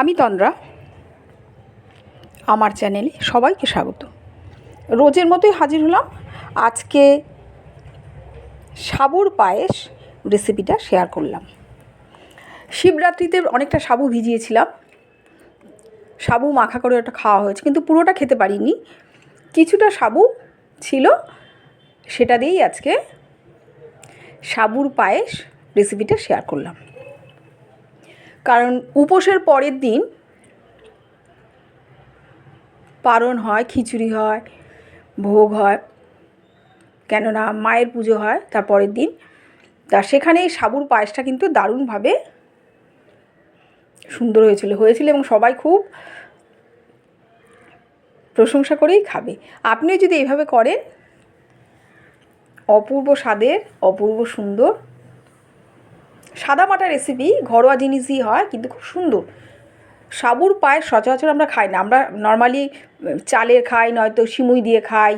আমি তন্দ্রা। আমার চ্যানেলে সবাইকে স্বাগত। রোজের মতোই হাজির হলাম। আজকে সাবুর পায়েস রেসিপিটা শেয়ার করলাম। শিবরাত্রিতে অনেকটা সাবু ভিজিয়েছিলাম। সাবু মাখা করে ওটা খাওয়া হয়েছে, কিন্তু পুরোটা খেতে পারিনি। কিছুটা সাবু ছিল, সেটা দিয়েই আজকে সাবুর পায়েস রেসিপিটা শেয়ার করলাম। কারণ উপোসের পরের দিন পারণ হয়, খিচুড়ি হয়, ভোগ হয়, কেননা মায়ের পুজো হয় তার পরের দিন। তা সেখানে এই সাবুর পায়েসটা কিন্তু দারুণভাবে সুন্দর হয়েছিল হয়েছিল এবং সবাই খুব প্রশংসা করেই খাবে। আপনিও যদি এইভাবে করেন, অপূর্ব স্বাদের, অপূর্ব সুন্দর সাদামাটা রেসিপি ঘরোয়া জিনিসই হয়, কিন্তু খুব সুন্দর। সাবুর পায়েস সচরাচর আমরা খাই না। আমরা নর্মালি চালের খাই, নয়তো সিমুই দিয়ে খাই।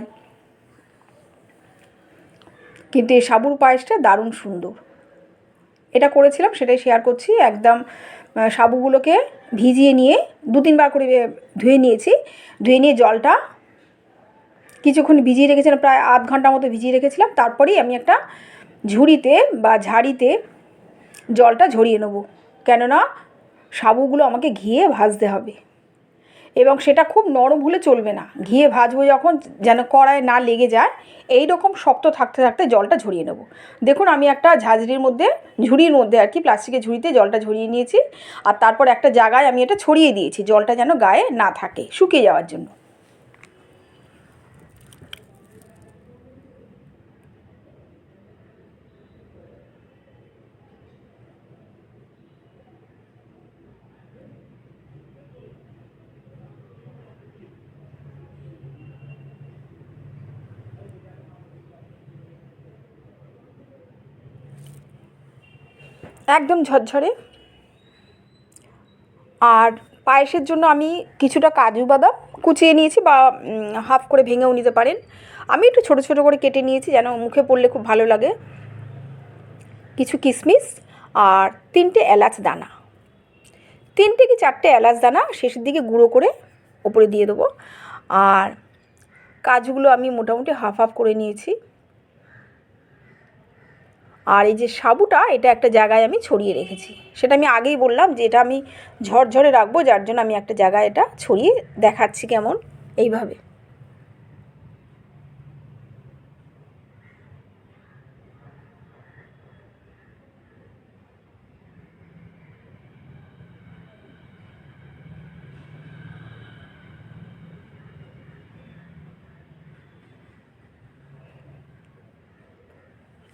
কিন্তু এই সাবুর পায়েসটা দারুণ সুন্দর। এটা করেছিলাম, সেটাই শেয়ার করছি। একদম সাবুগুলোকে ভিজিয়ে নিয়ে দু তিনবার করে ধুয়ে নিয়েছি। ধুয়ে নিয়ে জলটা কিছুক্ষণ ভিজিয়ে রেখেছিলাম, প্রায় আধ ঘণ্টা মতো ভিজিয়ে রেখেছিলাম। তারপরেই আমি একটা ঝুড়িতে বা ঝাড়িতে জলটা ঝরিয়ে নেব। কেননা সাবুগুলো আমাকে ঘিয়ে ভাজতে হবে। এবং সেটা খুব নরম হলে চলবে না। ঘিয়ে ভাজবো যখন যেন কড়ায় না লেগে যায় এই রকম শক্ত থাকতে থাকতে জলটা ঝরিয়ে নেব। দেখুন, আমি একটা ঝাঁঝরির মধ্যে, ঝুড়ির মধ্যে আর কি, প্লাস্টিকের ঝুড়িতে জলটা ঝরিয়ে নিয়েছি। আর তারপর একটা জায়গায় আমি এটা ছড়িয়ে দিয়েছি, জলটা যেন গায়ে না থাকে, শুকিয়ে যাওয়ার জন্য। একদম ঝরঝরে। আর পায়েসের জন্য আমি কিছুটা কাজু বাদাম কুচিয়ে নিয়েছি বা হাফ করে ভেঙেও নিতে পারেন। আমি একটু ছোটো ছোটো করে কেটে নিয়েছি যেন মুখে পড়লে খুব ভালো লাগে। কিছু কিশমিশ আর তিনটে এলাচ দানা। তিনটে কি চারটে এলাচ দানা শেষের দিকে গুঁড়ো করে ওপরে দিয়ে দেবো। আর কাজগুলো আমি মোটামুটি হাফ হাফ করে নিয়েছি। আর এই যে সাবুটা, এটা একটা জায়গায় আমি ছড়িয়ে রেখেছি। সেটা আমি আগেই বললাম যে এটা আমি ঝরঝরে রাখব, যার জন্য আমি একটা জায়গায় এটা ছড়িয়ে দেখাচ্ছি কেমন, এইভাবে।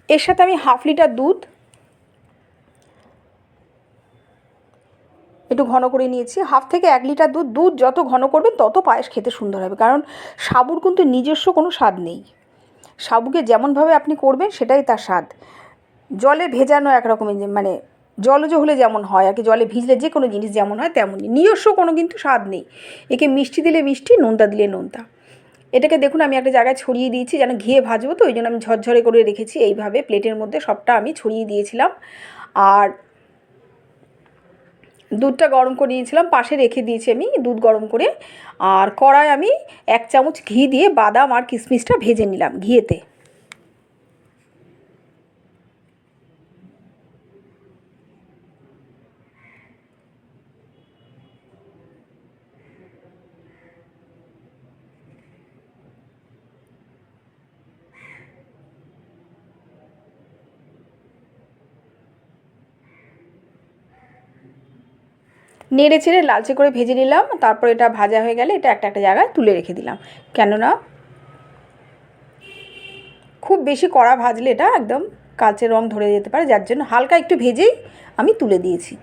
এর সাথে আমি হাফ লিটার দুধ একটু ঘন করে নিয়েছি। হাফ থেকে এক লিটার দুধ দুধ যত ঘন করবেন তত পায়েস খেতে সুন্দর হবে। কারণ সাবুর কিন্তু নিজস্ব কোনো স্বাদ নেই। সাবুকে যেমনভাবে আপনি করবেন সেটাই তার স্বাদ। জলে ভেজানো একরকমের মানে জলজ হলে যেমন হয়, আর কি জলে ভিজলে যে কোনো জিনিস যেমন হয় তেমনই। নিজস্ব কোনো কিন্তু স্বাদ নেই। একে মিষ্টি দিলে মিষ্টি, নোনতা দিলে নোনতা। এটাকে দেখুন, আমি একটা জায়গায় ছড়িয়ে দিয়েছি, যেন ঘিয়ে ভাজবো তো, ওই জন্য আমি ঝরঝরে করে রেখেছি এইভাবে। প্লেটের মধ্যে সবটা আমি ছড়িয়ে দিয়েছিলাম। আর দুধটা গরম করে নিয়েছিলাম, পাশে রেখে দিয়েছি আমি দুধ গরম করে। আর কড়ায় আমি এক চামচ ঘি দিয়ে বাদাম আর কিশমিশটা ভেজে নিলাম ঘিয়েতে। নেড়ে চেড়ে লালচে করে ভেজে নিলাম, তারপর এটা ভাজা হয়ে গেলে এটা একটা একটা জায়গায় তুলে রেখে দিলাম। কেননা খুব বেশি কড়া ভাজলে এটা একদম কালচে রং ধরে যেতে পারে, যার জন্য হালকা একটু ভেজেই আমি তুলে দিয়েছি।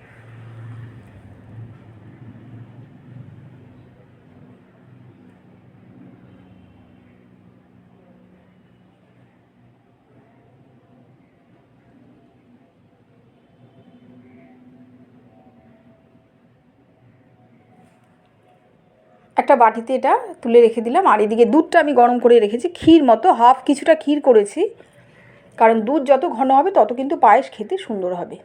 একটা বাটিতে এটা তুলে রেখে দিলাম। আর এদিকে দুধটা আমি গরম করে রেখেছি। ক্ষীর মতো, হাফ কিছুটা ক্ষীর করেছি। কারণ দুধ যত ঘন হবে, তত কিন্তু পায়েস খেতে সুন্দর হবে।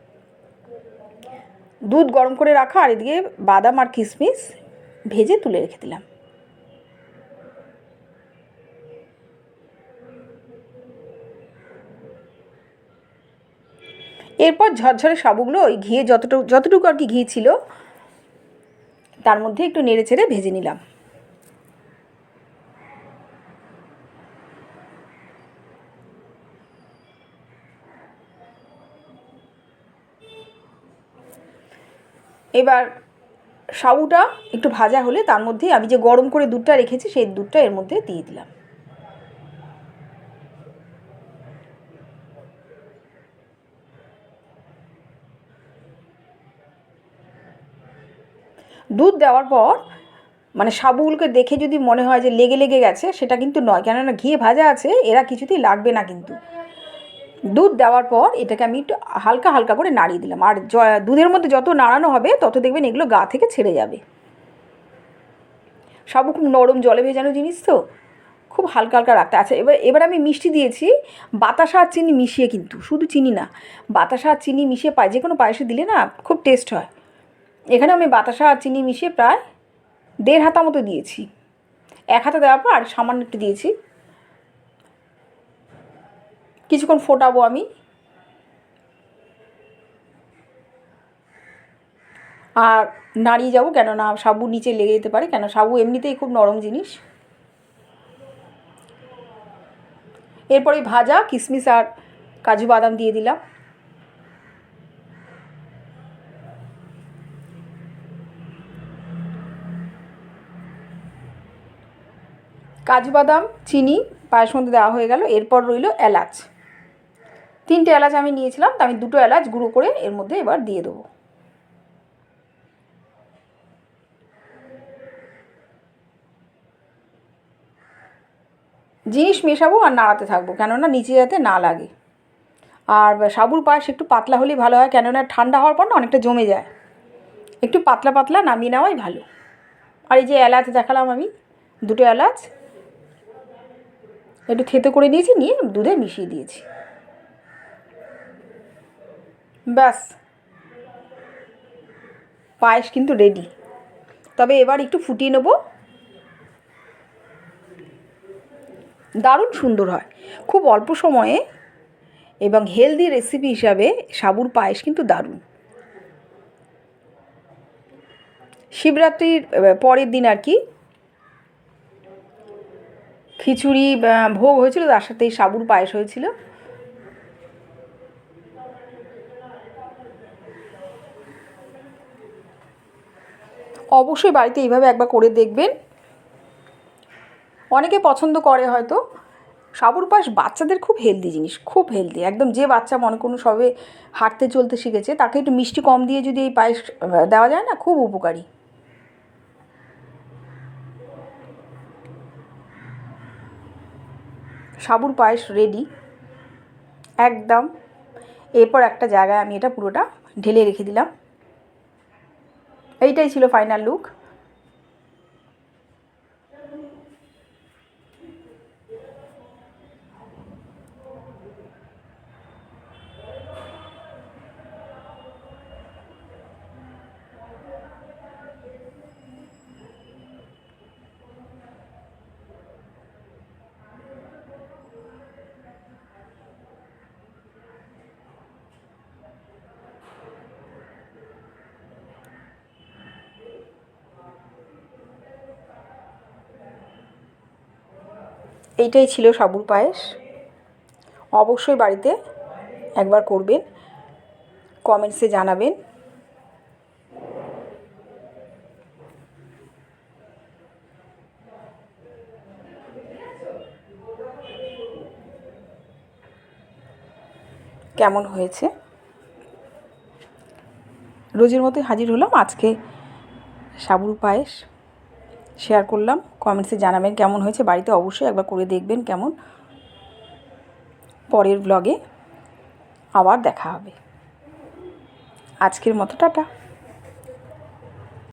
দুধ গরম করে রাখা আর এদিকে বাদাম আর কিশমিশ ভেজে তুলে রেখে দিলাম। এরপর ঝরঝরে সাবুগুলো ওই ঘিয়ে যতটুকু যতটুকু আর কি ঘি ছিল তার মধ্যে একটু নেড়ে ছেড়ে ভেজে নিলাম। এবার সাবুটা একটু ভাজা হলে তার মধ্যে আমি যে গরম করে দুধটা রেখেছি, সেই দুধটা এর মধ্যে দিয়ে দিলাম। দুধ দেওয়ার পর মানে সাবুগুলোকে দেখে যদি মনে হয় যে লেগে লেগে গেছে, সেটা কিন্তু নয়। কেননা ঘিয়ে ভাজা আছে, এরা কিছুতেই লাগবে না কিন্তু। দুধ দেওয়ার পর এটাকে আমি একটু হালকা হালকা করে নাড়িয়ে দিলাম। আর দুধের মধ্যে যত নাড়ানো হবে, তত দেখবেন এগুলো গা থেকে ছেড়ে যাবে। সাবু খুব নরম জলে ভেজানো জিনিস তো, খুব হালকা হালকা রাখতে। আচ্ছা এবার এবার আমি মিষ্টি দিয়েছি। বাতাসা আর চিনি মিশিয়ে কিন্তু, শুধু চিনি না, বাতাসা আর চিনি মিশিয়ে পায় যে কোনো পায়েসে দিলে না, খুব টেস্ট হয়। এখানে আমি বাতাসা আর চিনি মিশিয়ে প্রায় দেড় হাতা মতো দিয়েছি। এক হাতে দেওয়ার পর আর সামান্য একটু দিয়েছি। কিছুক্ষণ ফোটাবো আমি। আর নাড়িয়ে যাব কেননা সাবু নিচে লেগে যেতে পারে কেন সাবু এমনিতেই খুব নরম জিনিস। এরপরে ভাজা কিশমিশ আর কাজু বাদাম দিয়ে দিলাম। কাজু বাদাম, চিনি, পায়েস মধ্যে দেওয়া হয়ে গেল। এরপর রইল এলাচ। তিনটে এলাচ আমি নিয়েছিলাম, তা আমি দুটো এলাচ গুঁড়ো করে এর মধ্যে এবার দিয়ে দেবো। জিনিস মেশাবো আর নাড়াতে থাকব, কেননা নিচে যাতে না লাগে। আর সাবুর পায়েস একটু পাতলা হলেই ভালো হয়, কেননা ঠান্ডা হওয়ার পর না অনেকটা জমে যায়। একটু পাতলা পাতলা নামিয়ে নেওয়াই ভালো। আর এই যে এলাচ দেখালাম আমি, দুটো এলাচ একটু থেতো করে নিয়েছি নিয়ে দুধে মিশিয়ে দিয়েছি। ব্যাস। পায়েস কিন্তু রেডি তবে এবার একটু ফুটিয়ে নেব। দারুণ সুন্দর হয়। খুব অল্প সময়ে এবং হেলদি রেসিপি হিসাবে সাবুর পায়েস কিন্তু দারুণ। শিবরাত্রির পরের দিন আর কি খিচুড়ি ভোগ হয়েছিল, তার সাথে এই সাবুর পায়েস হয়েছিল। অবশ্যই বাড়িতে এইভাবে একবার করে দেখবেন। অনেকে পছন্দ করে হয়তো। সাবুর পাশ বাচ্চাদের খুব হেলদি জিনিস, খুব হেলদি একদম যে বাচ্চা মনে করুন সবে হাঁটতে চলতে শিখেছে, তাকে একটু মিষ্টি কম দিয়ে যদি এই পায়েস দেওয়া যায় না, খুব উপকারী। সাবুর পায়েস রেডি একদম। এরপর একটা জায়গায় আমি এটা পুরোটা ঢেলে রেখে দিলাম। এইটাই ছিল ফাইনাল লুক এইটাই ছিল সাবুর পায়েস। অবশ্যই বাড়িতে একবার করবেন কমেন্টসে জানাবেন। কেমন হয়েছে? রোজের মতোই হাজির হলাম আজকে সাবুর পায়েস। শেয়ার করলাম। কমেন্টসে জানাবেন কেমন হয়েছে। বাড়িতে অবশ্যই একবার করে দেখবেন কেমন। পরের ব্লগে আবার দেখা হবে। আজকের মতো টাটা।